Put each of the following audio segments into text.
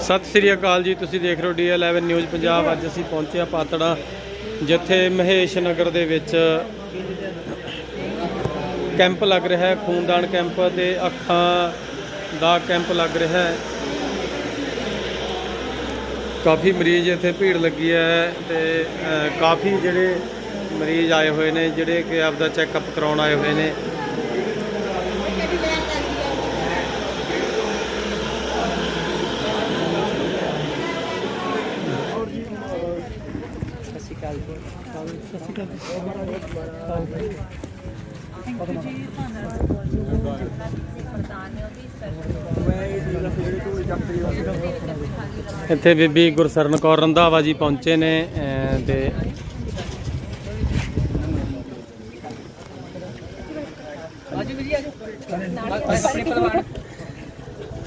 ਸਤਿ ਸ੍ਰੀ ਅਕਾਲ ਜੀ, ਤੁਸੀਂ ਦੇਖ ਰਹੇ ਹੋ ਡੀ11 ਨਿਊਜ਼ ਪੰਜਾਬ। ਅੱਜ ਅਸੀਂ ਪਹੁੰਚੇ ਹਾਂ ਪਾਤੜਾ, ਜਿੱਥੇ ਮਹੇਸ਼ ਨਗਰ ਦੇ ਵਿੱਚ ਕੈਂਪ ਲੱਗ ਰਿਹਾ ਹੈ, ਖੂਨਦਾਨ ਕੈਂਪ ਤੇ ਅੱਖਾਂ ਦਾ ਕੈਂਪ ਲੱਗ ਰਿਹਾ ਹੈ। ਕਾਫੀ ਮਰੀਜ਼ ਇੱਥੇ ਭੀੜ ਲੱਗੀ ਹੈ ਤੇ ਕਾਫੀ ਜਿਹੜੇ ਮਰੀਜ਼ ਆਏ ਹੋਏ ਨੇ, ਜਿਹੜੇ ਕਿ ਆਪਦਾ ਚੈੱਕਅਪ ਕਰਾਉਣ ਆਏ ਹੋਏ ਨੇ। ਇੱਥੇ ਬੀਬੀ ਗੁਰਸਰਨ ਕੌਰ ਰੰਧਾਵਾ ਜੀ ਪਹੁੰਚੇ ਨੇ ਤੇ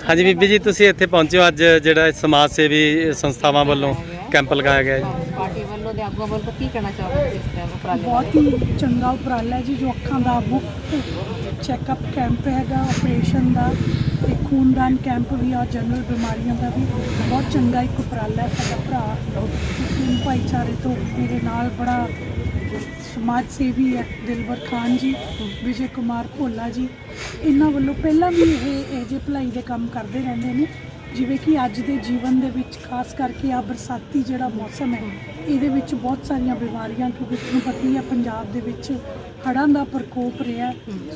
ਹਾਂਜੀ ਬੀਬੀ ਜੀ, ਤੁਸੀਂ ਇੱਥੇ ਪਹੁੰਚੇ ਹੋ ਅੱਜ ਜਿਹੜਾ ਸਮਾਜ ਸੇਵੀ ਸੰਸਥਾਵਾਂ ਵੱਲੋਂ ਕੈਂਪ ਲਗਾਇਆ ਗਿਆ ਹੈ। ਪਾਰਟੀ ਦੇ ਆਗੂਆਂ ਵੱਲੋਂ ਕੀ ਕਹਿਣਾ ਚਾਹੋਗੇ ਇਸ ਟਾਈਮ ਉਪਰਾਲੇ ਬਹੁਤ ਹੀ ਚੰਗਾ ਉਪਰਾਲਾ ਹੈ ਜੀ, ਜੋ ਅੱਖਾਂ ਦਾ ਮੁਫਤ ਚੈੱਕਅਪ ਕੈਂਪ ਹੈਗਾ, ਆਪਰੇਸ਼ਨ ਦਾ, ਤੇ ਖੂਨਦਾਨ ਕੈਂਪ ਵੀ ਆ, ਜਨਰਲ ਬਿਮਾਰੀਆਂ ਦਾ ਵੀ, ਬਹੁਤ ਚੰਗਾ ਇੱਕ ਉਪਰਾਲਾ ਹੈ ਸਾਡਾ ਭਰਾ ਮੁਸਲਿਮ ਭਾਈਚਾਰੇ ਤੋਂ ਮੇਰੇ ਨਾਲ ਬੜਾ ਸਮਾਜ ਸੇਵੀ ਹੈ, ਦਿਲਬਰ ਖਾਨ ਜੀ, ਵਿਜੇ ਕੁਮਾਰ ਭੋਲਾ ਜੀ। ਇਹਨਾਂ ਵੱਲੋਂ ਪਹਿਲਾਂ ਵੀ ਇਹ ਇਹ ਜੇ ਭਲਾਈ ਦੇ ਕੰਮ ਕਰਦੇ ਰਹਿੰਦੇ ਨੇ। ਜਿਵੇਂ ਕਿ ਅੱਜ ਦੇ ਜੀਵਨ ਦੇ ਵਿੱਚ, ਖਾਸ ਕਰਕੇ ਆ ਬਰਸਾਤੀ ਜਿਹੜਾ ਮੌਸਮ ਹੈ, ਇਹਦੇ ਵਿੱਚ ਬਹੁਤ ਸਾਰੀਆਂ ਬਿਮਾਰੀਆਂ, ਕਿਉਂਕਿ ਤੁਹਾਨੂੰ ਪਤਾ ਹੀ ਹੈ ਪੰਜਾਬ ਦੇ ਵਿੱਚ ਹੜ੍ਹਾਂ ਦਾ ਪ੍ਰਕੋਪ ਰਿਹਾ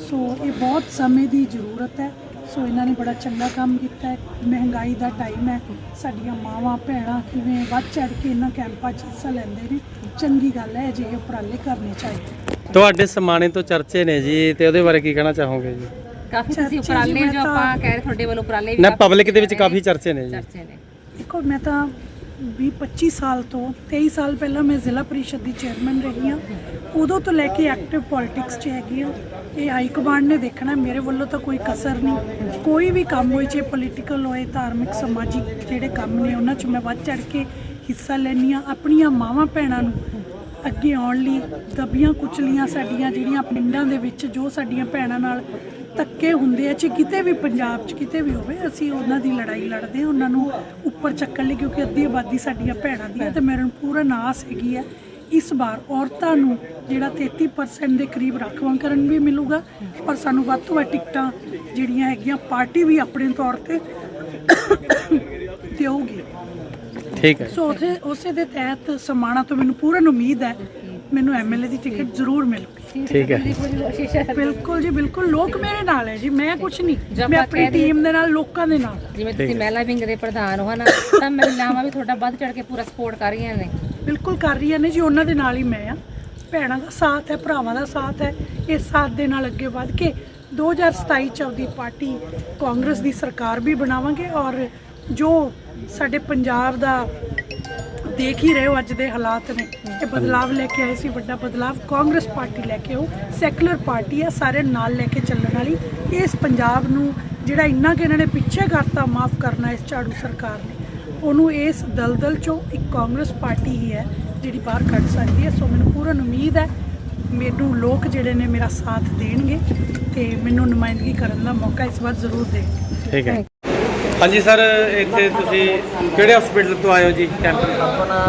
ਸੋ ਇਹ ਬਹੁਤ ਸਮੇਂ ਦੀ ਜ਼ਰੂਰਤ ਹੈ। ਸੋ ਇਹਨਾਂ ਨੇ ਬੜਾ ਚੰਗਾ ਕੰਮ ਕੀਤਾ ਹੈ। ਮਹਿੰਗਾਈ ਦਾ ਟਾਈਮ ਹੈ। ਸਾਡੀਆਂ ਮਾਵਾਂ, ਭੈਣਾਂ ਕਿਵੇਂ ਵੱਧ ਚੜ ਕੇ ਇਹਨਾਂ ਕੈਂਪਾਂ 'ਚ ਹਿੱਸਾ ਲੈਂਦੇ ਨੇ, ਚੰਗੀ ਗੱਲ ਹੈ, ਅਜਿਹੇ ਉਪਰਾਲੇ ਕਰਨੇ ਚਾਹੀਦੇ ਤੁਹਾਡੇ ਸਮਾਣੇ ਤੋਂ ਚਰਚੇ ਨੇ ਜੀ, ਤੇ ਉਹਦੇ ਬਾਰੇ ਕੀ ਕਹਿਣਾ ਚਾਹੋਗੇ ਜੀ? ਕਾਫੀ ਤੁਸੀਂ ਉਪਰਾਲੇ ਜੋ ਤਾਂ- ਆਪਾਂ ਕਹਿ ਰਹੇ ਤੁਹਾਡੇ ਵੱਲੋਂ ਉਪਰਾਲੇ ਵੀ ਨਾ ਕਾਫੀ ਪਬਲਿਕ ਦੇ ਵਿੱਚ ਕਾਫੀ ਚਰਚੇ ਨੇ ਜੀ। ਚਰਚੇ ਨੇ। ਦੇਖੋ ਮੈਂ ਤਾਂ 20 25 ਸਾਲ ਤੋਂ 23 ਸਾਲ ਪਹਿਲਾਂ ਮੈਂ ਜ਼ਿਲ੍ਹਾ ਪਰਿਸ਼ਦ ਦੀ ਚੇਅਰਮੈਨ ਰਹੀ ਹਾਂ। ਉਦੋਂ ਤੋਂ ਲੈ ਕੇ ਐਕਟਿਵ ਪੋਲਿਟਿਕਸ 'ਚ ਹੈਗੀ ਹਾਂ। ਇਹ ਹਾਈ ਕਮਾਂਡ ਨੇ ਦੇਖਣਾ ਮੇਰੇ ਵੱਲੋਂ ਤਾਂ ਕੋਈ ਕਸਰ ਨਹੀਂ। ਕੋਈ ਵੀ ਕੰਮ ਹੋਏ ਚਾਹੇ ਪੋਲੀਟੀਕਲ ਹੋਏ ਧਾਰਮਿਕ ਸਮਾਜਿਕ ਜਿਹੜੇ ਕੰਮ ਨੇ ਉਹਨਾਂ 'ਚ ਮੈਂ ਵੱਧ ਚੜ ਕੇ ਹਿੱਸਾ ਲੈਂਦੀ ਹਾਂ। ਆਪਣੀਆਂ ਮਾਵਾਂ ਭੈਣਾਂ ਨੂੰ ਅੱਗੇ ਆਉਣ ਲਈ ਦਬੀਆਂ ਕੁਚਲੀਆਂ ਸਾਡੀਆਂ ਜਿਹੜੀਆਂ ਪਿੰਡਾਂ ਦੇ ਵਿੱਚ ਜੋ ਸਾਡੀਆਂ ਭੈਣਾਂ ਨਾਲ ਧੱਕੇ ਹੁੰਦੇ ਆ ਚ ਕਿਤੇ ਵੀ ਪੰਜਾਬ 'ਚ ਕਿਤੇ ਵੀ ਹੋਵੇ ਅਸੀਂ ਉਹਨਾਂ ਦੀ ਲੜਾਈ ਲੜਦੇ ਹਾਂ ਉਹਨਾਂ ਨੂੰ ਉੱਪਰ ਚੱਕਣ ਲਈ ਕਿਉਂਕਿ ਅੱਧੀ ਆਬਾਦੀ ਸਾਡੀਆਂ ਭੈਣਾਂ ਦੀ ਹੈ ਤੇ ਮੇਰੇ ਨੂੰ ਪੂਰਾ ਨਾਸ ਹੈਗੀ ਹੈ। ਇਸ ਵਾਰ ਔਰਤਾਂ ਨੂੰ ਜਿਹੜਾ 33% ਦੇ ਕਰੀਬ ਰਾਖਵਾਂਕਰਨ ਵੀ ਮਿਲੂਗਾ ਔਰ ਸਾਨੂੰ ਵੱਧ ਤੋਂ ਵੱਧ ਟਿਕਟਾਂ ਜਿਹੜੀਆਂ ਹੈਗੀਆਂ ਪਾਰਟੀ ਵੀ ਆਪਣੇ ਤੌਰ ਤੇ ਦੇਊਗੀ। ਠੀਕ ਹੈ। ਸੋ ਉਥੇ ਉਸੇ ਦੇ ਤਹਿਤ ਸਮਾਣਾ ਤੋਂ ਮੈਨੂੰ ਪੂਰਨ ਉਮੀਦ ਹੈ ਮੈਨੂੰ ਐਮਐਲਏ ਦੀ ਟਿਕਟ ਜ਼ਰੂਰ ਮਿਲੂਗੀ ਠੀਕ ਹੈ। ਬਿਲਕੁਲ ਜੀ ਬਿਲਕੁਲ। ਲੋਕ ਮੇਰੇ ਨਾਲ ਹੈ ਜੀ ਮੈਂ ਕੁਝ ਨਹੀਂ। ਮੈਂ ਆਪਾਂ ਆਪਣੀ ਟੀਮ ਦੇ ਨਾਲ ਲੋਕਾਂ ਦੇ ਨਾਲ। ਜਿਵੇਂ ਤੁਸੀਂ। ਮਹਿਲਾ ਵਿੰਗ ਦੇ ਪ੍ਰਧਾਨ ਹੋ ਹਨਾ ਤਾਂ ਮਹਿਲਾਵਾਂ ਵੀ ਤੁਹਾਡਾ ਵੱਧ ਚੜ ਕੇ ਪੂਰਾ ਸਪੋਰਟ ਕਰ ਰਹੀਆਂ ਨੇ। ਬਿਲਕੁਲ ਕਰ ਰਹੀਆਂ ਨੇ ਜੀ ਉਹਨਾਂ ਦੇ ਨਾਲ ਹੀ ਮੈਂ ਆ ਭੈਣਾਂ ਦਾ ਸਾਥ ਹੈ ਭਰਾਵਾਂ ਦਾ ਸਾਥ ਹੈ। ਇਸ ਸਾਥ ਦੇ ਨਾਲ ਅੱਗੇ ਵਧ ਕੇ 2027 ਚ ਆਪਦੀ ਪਾਰਟੀ ਕਾਂਗਰਸ ਦੀ ਸਰਕਾਰ ਵੀ ਬਣਾਵਾਂਗੇ ਔਰ ਜੋ ਸਾਡੇ ਪੰਜਾਬ ਦਾ ਦੇਖ ਹੀ ਰਹੇ ਹੋ ਅੱਜ ਦੇ ਹਾਲਾਤ ਨੇ ਇਹ ਬਦਲਾਵ ਲੈ ਕੇ ਆਏ ਸੀ, ਵੱਡਾ ਬਦਲਾਵ। ਕਾਂਗਰਸ ਪਾਰਟੀ ਲੈ ਕੇ ਆਉ ਸੈਕੂਲਰ ਪਾਰਟੀ ਆ, ਸਾਰੇ ਨਾਲ ਲੈ ਕੇ ਚੱਲਣ ਵਾਲੀ। ਇਸ ਪੰਜਾਬ ਨੂੰ ਜਿਹੜਾ ਇੰਨਾ ਕਿ ਇਹਨਾਂ ਨੇ ਪਿੱਛੇ ਕਰਤਾ, ਮਾਫ ਕਰਨਾ ਇਸ ਝਾੜੂ ਸਰਕਾਰ ਨੇ। ਉਹਨੂੰ ਇਸ ਦਲਦਲ ਚੋਂ ਇੱਕ ਕਾਂਗਰਸ ਪਾਰਟੀ ਹੀ ਹੈ, ਜਿਹੜੀ ਬਾਹਰ ਕੱਢ ਸਕਦੀ ਹੈ। ਸੋ ਮੈਨੂੰ ਪੂਰਨ ਉਮੀਦ ਹੈ, ਮੈਨੂੰ ਲੋਕ ਜਿਹੜੇ ਨੇ ਮੇਰਾ ਸਾਥ ਦੇਣਗੇ ਤੇ ਮੈਨੂੰ ਨੁਮਾਇੰਦਗੀ ਕਰਨ ਦਾ ਮੌਕਾ ਇਸ ਵਾਰ ਜ਼ਰੂਰ ਦੇ ਠੀਕ ਹੈ। ਹਾਂਜੀ ਸਰ ਇੱਥੇ ਤੁਸੀਂ ਕਿਹੜੇ ਹਸਪੀਟਲ ਤੋਂ ਆਏ ਹੋ ਜੀ? ਕੈਂਪ ਆਪਣਾ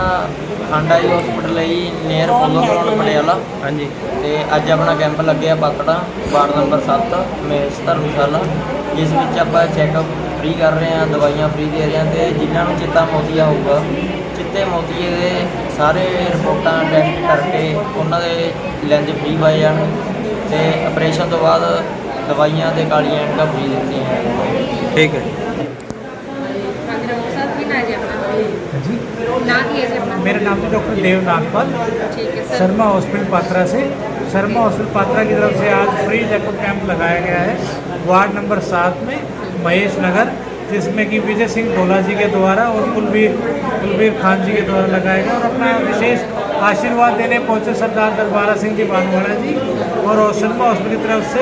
ਖਾਂਡਾ ਜੀ ਹਸਪੀਟਲ ਹੈ ਜੀ ਨੀਅਰ ਪੋਲੋ ਗਰਾਊਂਡ ਪਟਿਆਲਾ। ਹਾਂਜੀ। ਤੇ ਅੱਜ ਆਪਣਾ ਕੈਂਪ ਲੱਗਿਆ ਪਾਤੜਾ ਵਾਰਡ ਨੰਬਰ 7 ਮੇਸ ਧਰਮਸ਼ਾਲਾ ਜਿਸ ਵਿੱਚ ਆਪਾਂ ਚੈੱਕਅਪ ਫ੍ਰੀ ਕਰ ਰਹੇ ਹਾਂ ਦਵਾਈਆਂ ਫ੍ਰੀ ਦੇ ਰਹੇ ਹਾਂ ਤੇ ਜਿਨ੍ਹਾਂ ਨੂੰ ਚਿੱਤਾ ਮੋਤੀਆ ਹੋਊਗਾ ਚਿੱਤੇ ਮੋਤੀਏ ਦੇ ਸਾਰੇ ਰਿਪੋਰਟਾਂ ਟੈਸਟ ਕਰਕੇ ਉਹਨਾਂ ਦੇ ਲੈਂਜ ਫ੍ਰੀ ਪਾਏ ਜਾਣ ਤੇ ਆਪਰੇਸ਼ਨ ਤੋਂ ਬਾਅਦ ਦਵਾਈਆਂ ਤੇ ਕਾਲੀਆਂ ਐਨਕਾਂ ਫ੍ਰੀ ਦਿੱਤੀਆਂ ਠੀਕ ਹੈ जी। मेरा नाम तो है डॉक्टर देव नागपाल शर्मा हॉस्पिटल पात्रा से। शर्मा हॉस्पिटल पात्रा की तरफ़ से आज फ्री चेकअप कैंप लगाया गया है। वार्ड नंबर सात में महेश नगर जिसमें कि विजय सिंह ढोला जी के द्वारा और कुलबीर कुलबीर खान जी के द्वारा लगाया गया और अपना विशेष आशीर्वाद देने पहुँचे सरदार दरबारा सिंह जी बानवाड़ा जी। और शर्मा हॉस्पिटल की तरफ़ से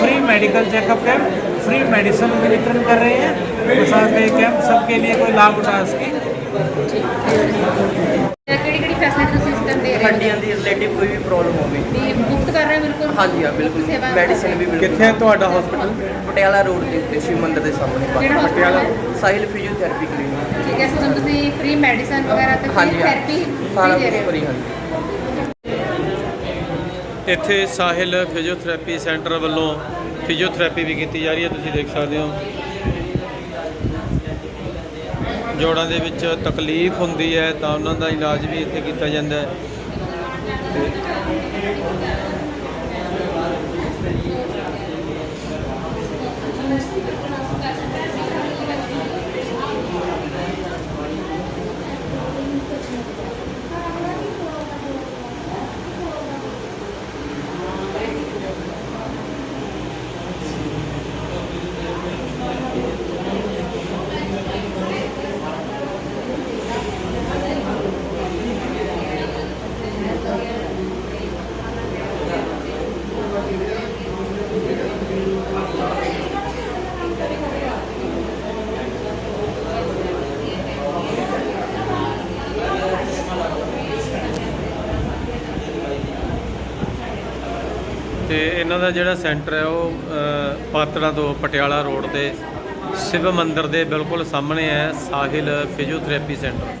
free medical checkup camp free medicine वितरण कर रहे हैं। तो साथ में कैंप सबके लिए कोई लाभ उठा सके। ਕਿਹੜੀ ਕਿਹੜੀ ਫੈਸਿਲਿਟੀ ਤੁਸੀਂ ਇਸ ਟਾਈਮ ਦੇ ਰਹੇ ਹੱਡੀਆਂ ਦੀ ਰਿਲੇਟਿਵ ਕੋਈ ਵੀ ਪ੍ਰੋਬਲਮ ਹੋਵੇ। ਵੀ ਮੁਫਤ ਕਰ ਰਹੇ ਹੋ ਬਿਲਕੁਲ? ਹਾਂਜੀ ਹਾਂ ਬਿਲਕੁਲ। ਸੇਵਾ ਮੈਡੀਸਿਨ ਵੀ ਬਿਲਕੁਲ। ਕਿੱਥੇ ਹੈ ਤੁਹਾਡਾ ਹਸਪੀਟਲ ਪਟਿਆਲਾ ਰੋਡ ਦੇ ਉੱਤੇ ਸ਼ਿਵ ਮੰਦਿਰ ਦੇ ਸਾਹਮਣੇ ਕਿਹੜਾ ਪਟਿਆਲਾ? ਸਾਹਿਲ ਫਿਜ਼ੀਓਥੈਰੇਪੀ ਕਲੀਨਿਕ ਠੀਕ ਹੈ ਸੋ ਤੁਸੀਂ ਫ੍ਰੀ ਮੈਡੀਸਨ ਵਗੈਰਾ ਤੇ ਫ੍ਰੀ ਹਾਂਜੀ ਹਾਂ। ਥੈਰੇਪੀ ਸਾਰਾ ਦੇ ਕੁਝ ਰਹੇ ਹੋ? ਫਰੀ ਹਾਂਜੀ। ਇੱਥੇ ਸਾਹਿਲ ਫਿਜ਼ੀਓਥੈਰੇਪੀ ਸੈਂਟਰ ਵੱਲੋਂ ਫਿਜ਼ੀਓਥੈਰੇਪੀ ਵੀ ਕੀਤੀ ਜਾ ਰਹੀ ਹੈ ਤੁਸੀਂ ਦੇਖ ਸਕਦੇ ਹੋ। ਜੋੜਾਂ ਦੇ ਵਿੱਚ ਤਕਲੀਫ ਹੁੰਦੀ ਹੈ ਤਾਂ ਉਹਨਾਂ ਦਾ ਇਲਾਜ ਵੀ ਇੱਥੇ ਕੀਤਾ ਜਾਂਦਾ ਹੈ। ਤੇ ਇਹਨਾਂ ਦਾ ਜਿਹੜਾ ਸੈਂਟਰ ਹੈ ਉਹ ਅ, ਪਾਤੜਾ ਤੋਂ ਪਟਿਆਲਾ ਰੋਡ ਤੇ ਸ਼ਿਵ ਮੰਦਿਰ ਦੇ ਬਿਲਕੁਲ ਸਾਹਮਣੇ ਹੈ ਸਾਹਿਲ ਫਿਜ਼ੀਓਥੈਰੇਪੀ ਸੈਂਟਰ।